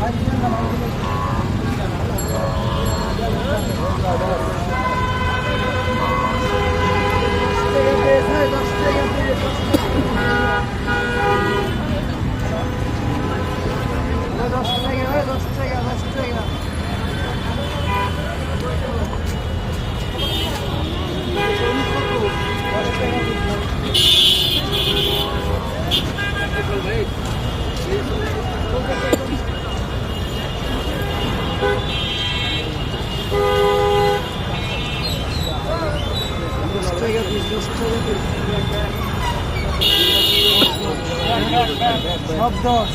Hadi gidelim. দশ টাকা ভাই দশ টাকা দশ টাকা সব দশ